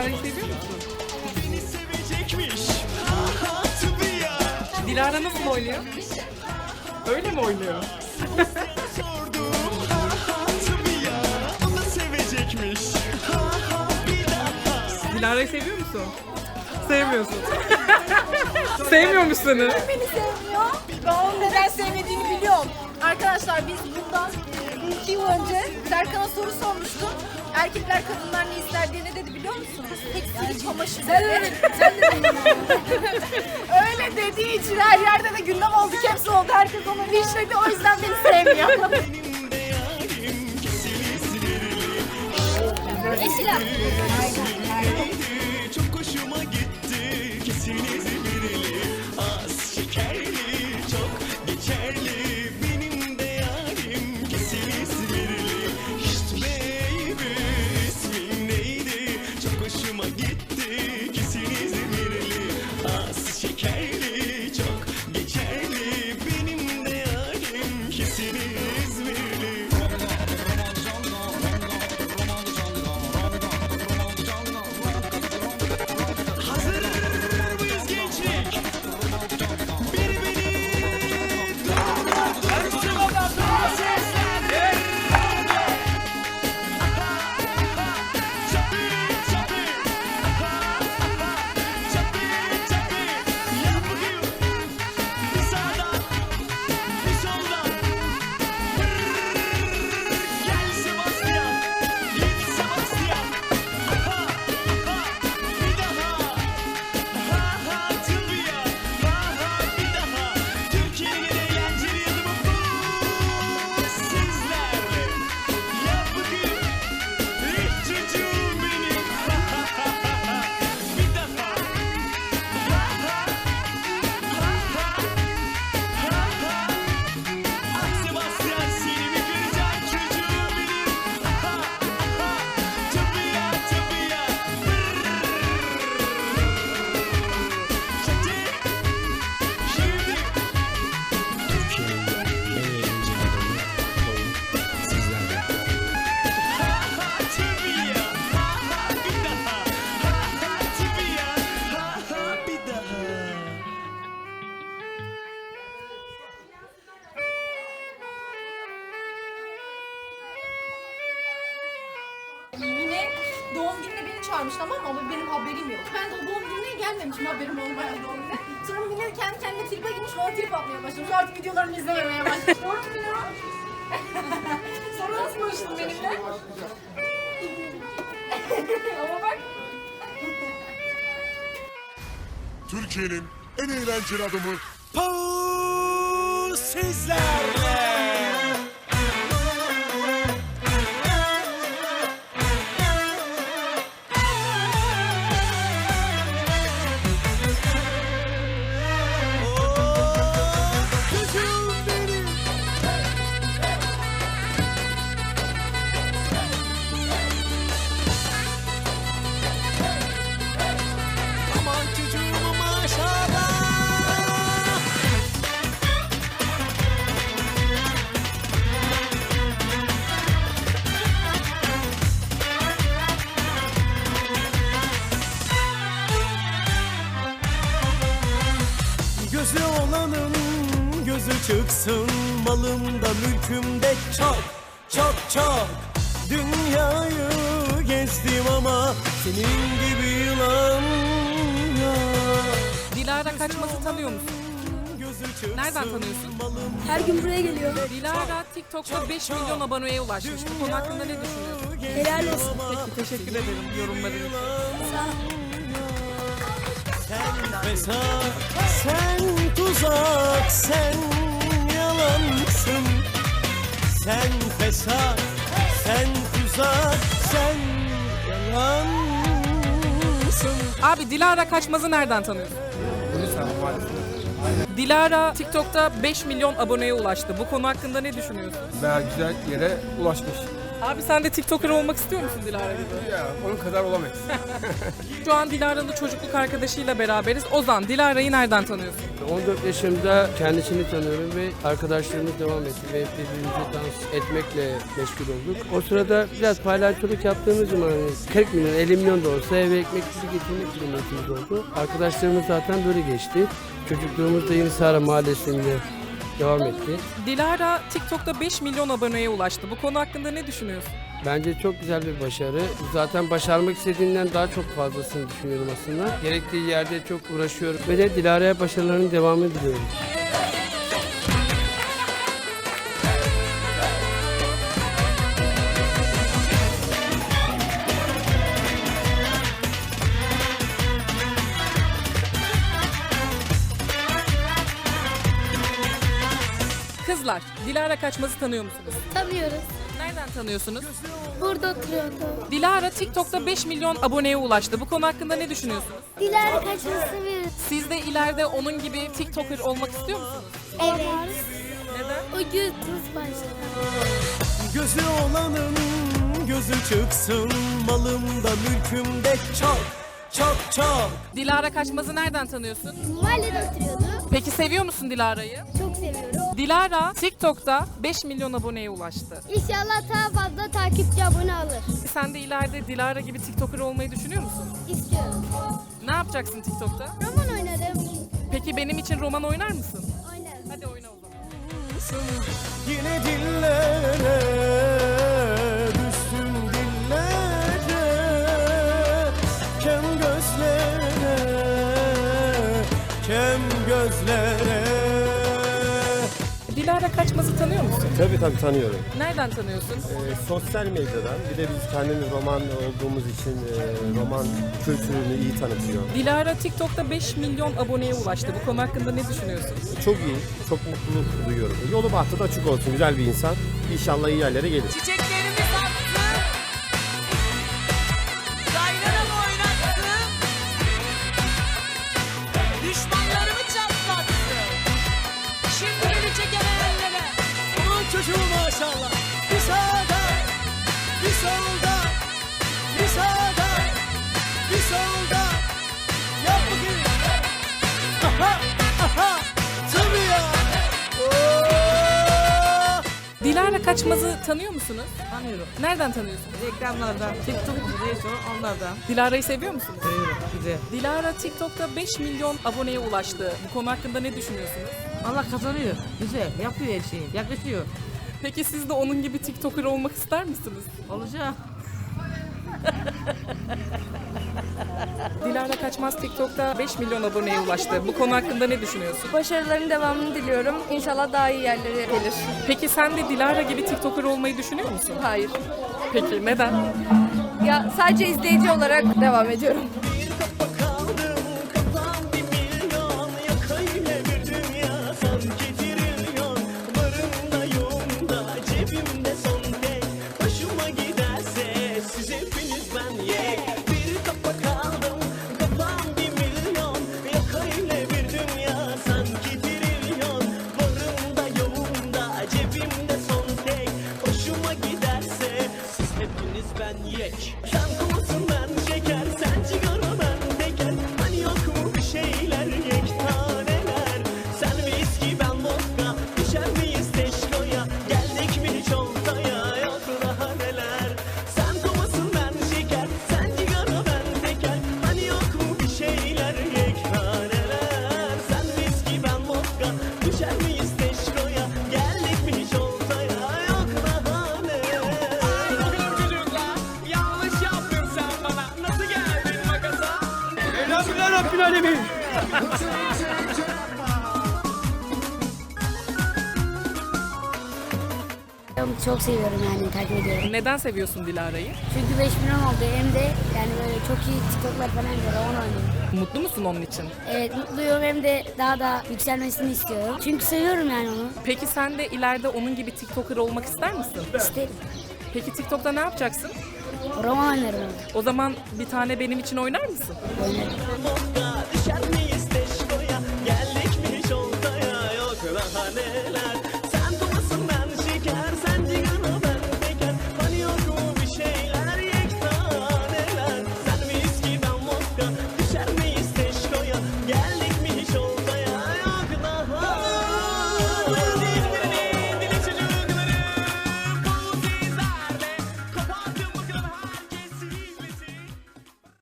Dilara'yı seviyor musun? Beni sevecekmiş. Ha, tabii ya. Dilara nasıl oynuyor? Öyle mi oynuyor? Sordum. Ha, tabii ya. O da sevecekmiş. Ha, bir daha. Dilara'yı seviyor musun? Sevmiyorsun. Sevmiyormuş seni. beni sevmiyor. Ben onu neden sevmediğini biliyorum. Arkadaşlar biz bundan iki yıl önce Serkan'a soru sormuştum. Erkekler kadınlar ne ister diye ne dedi biliyor musunuz? Tekstil çamaşır dedi. Sen de Öyle dediği için her yerde de gündem oldu, hepsi oldu. Herkes onu linçledi. O yüzden beni sevmiyor. Benim doğum gününe beni çağırmış tamam mı? Ama benim haberim yok. Ben de o doğum gününe gelmemişim haberim olmayan doğum gününe. Sonra Mine kendi kendine tripe girmiş bana trip atmaya başlamış. Artık videolarımı izlememeye başlamış. Doğru mu Mine? Sonra nasıl barıştın benimle? Ama bak. Türkiye'nin en eğlenceli adamı Paul sizlerle. Çok çok çok Dünyayı gezdim ama senin gibi yılan yok. Dilara Kaçmaz'ı tanıyor musun? Nereden tanıyorsun? Her gün buraya geliyor. Dilara TikTok'ta 5 milyon aboneye ulaşmış. Bu konu hakkında ne düşünüyorsun? Helal olsun. Peki teşekkür ederim yorumların için. Sen sen tuzak, sen yalansın. Sen fesat, sen tuzak, sen yalansın. Abi Dilara Kaçmaz'ı nereden tanıyorsun? Dilara TikTok'ta 5 milyon aboneye ulaştı. Bu konu hakkında ne düşünüyorsun? Bayağı güzel yere ulaşmış. Abi sen de TikToker olmak istiyor musun Dilara gibi? Ya onun kadar olamayız. Şu an Dilara'nın çocukluk arkadaşıyla beraberiz. Ozan, Dilara'yı nereden tanıyorsun? 14 yaşımda kendisini tanıyorum ve arkadaşlarımız devam etti ve birbirimize dans etmekle meşgul olduk. O sırada biraz paylaşçılık yaptığımız zaman hani 40 milyon, 50 milyon da olsa eve ekmek gibi getirmek niyetimiz oldu. Arkadaşlarımız zaten böyle geçti. Çocukluğumuzda Yeni Sahra Mahallesi'nde devam etti. Dilara TikTok'ta 5 milyon aboneye ulaştı. Bu konu hakkında ne düşünüyorsun? Bence çok güzel bir başarı. Zaten başarmak istediğinden daha çok fazlasını düşünüyorum aslında. Gerektiği yerde çok uğraşıyorum ve de Dilara'ya başarılarının devamını diliyorum. Kızlar, Dilara Kaçmaz'ı tanıyor musunuz? Tanıyoruz. Nereden tanıyorsunuz? Burada oturuyordu. Dilara TikTok'ta 5 milyon aboneye ulaştı. Bu konu hakkında ne düşünüyorsunuz? Dilara kaçını seviyoruz. Siz de ileride onun gibi TikToker olmak istiyor musunuz? Evet. Neden? O yüzümüz başladı. Gözü olanın gözü çıksın Malımda mülkümde çok çok çok Dilara Kaçmaz'ı nereden tanıyorsun? Mahallede oturuyordu. Peki seviyor musun Dilara'yı? Çok seviyorum. Dilara TikTok'ta 5 milyon aboneye ulaştı. İnşallah daha fazla takipçi abone alır. Sen de ileride Dilara gibi TikToker olmayı düşünüyor musun? İstiyorum. Ne yapacaksın TikTok'ta? Roman oynadım. Peki benim için roman oynar mısın? Oynarım. Hadi oyna o zaman. Yine dillere düştüm dillere Kem gözlere Kem gözlere Dilara Kaçmaz'ı tanıyor musun? Tabii tabii tanıyorum. Nereden tanıyorsun? Ee, sosyal medyadan bir de biz kendimiz roman olduğumuz için e, roman kültürünü iyi tanıtıyor. Dilara TikTok'ta 5 milyon aboneye ulaştı. Bu konu hakkında ne düşünüyorsun? Çok iyi, çok mutluluk duyuyorum. Yolu bahtı da açık olsun, güzel bir insan. İnşallah iyi yerlere gelir. Çiçeklerimi Kaçmaz'ı tanıyor musunuz? Tanıyorum. Nereden tanıyorsunuz? Reklamlardan, TikTok neyse onlardan. Dilara'yı seviyor musunuz? Seviyorum. Güzel. Dilara TikTok'ta 5 milyon aboneye ulaştı. Bu konu hakkında ne düşünüyorsunuz? Allah kazanıyor. Güzel. Yapıyor her şeyi. Yakışıyor. Peki siz de onun gibi TikToker olmak ister misiniz? Olacak. Dilara Kaçmaz TikTok'ta 5 milyon aboneye ulaştı. Bu konu hakkında ne düşünüyorsun? Başarıların devamını diliyorum. İnşallah daha iyi yerlere gelir. Peki sen de Dilara gibi TikToker olmayı düşünüyor musun? Hayır. Peki neden? Ya sadece izleyici olarak devam ediyorum. Rabbil Alemin. Çok seviyorum yani takip ediyorum. Neden seviyorsun Dilara'yı? Çünkü 5 milyon oldu hem de yani böyle çok iyi TikTok'lar falan var onu oynuyorum. Mutlu musun onun için? Evet mutluyum hem de daha da yükselmesini istiyorum. Çünkü seviyorum yani onu. Peki sen de ileride onun gibi TikToker olmak ister misin? İsterim. Peki TikTok'ta ne yapacaksın? Roman oynarım. O zaman bir tane benim için oynar mısın? Oynarım.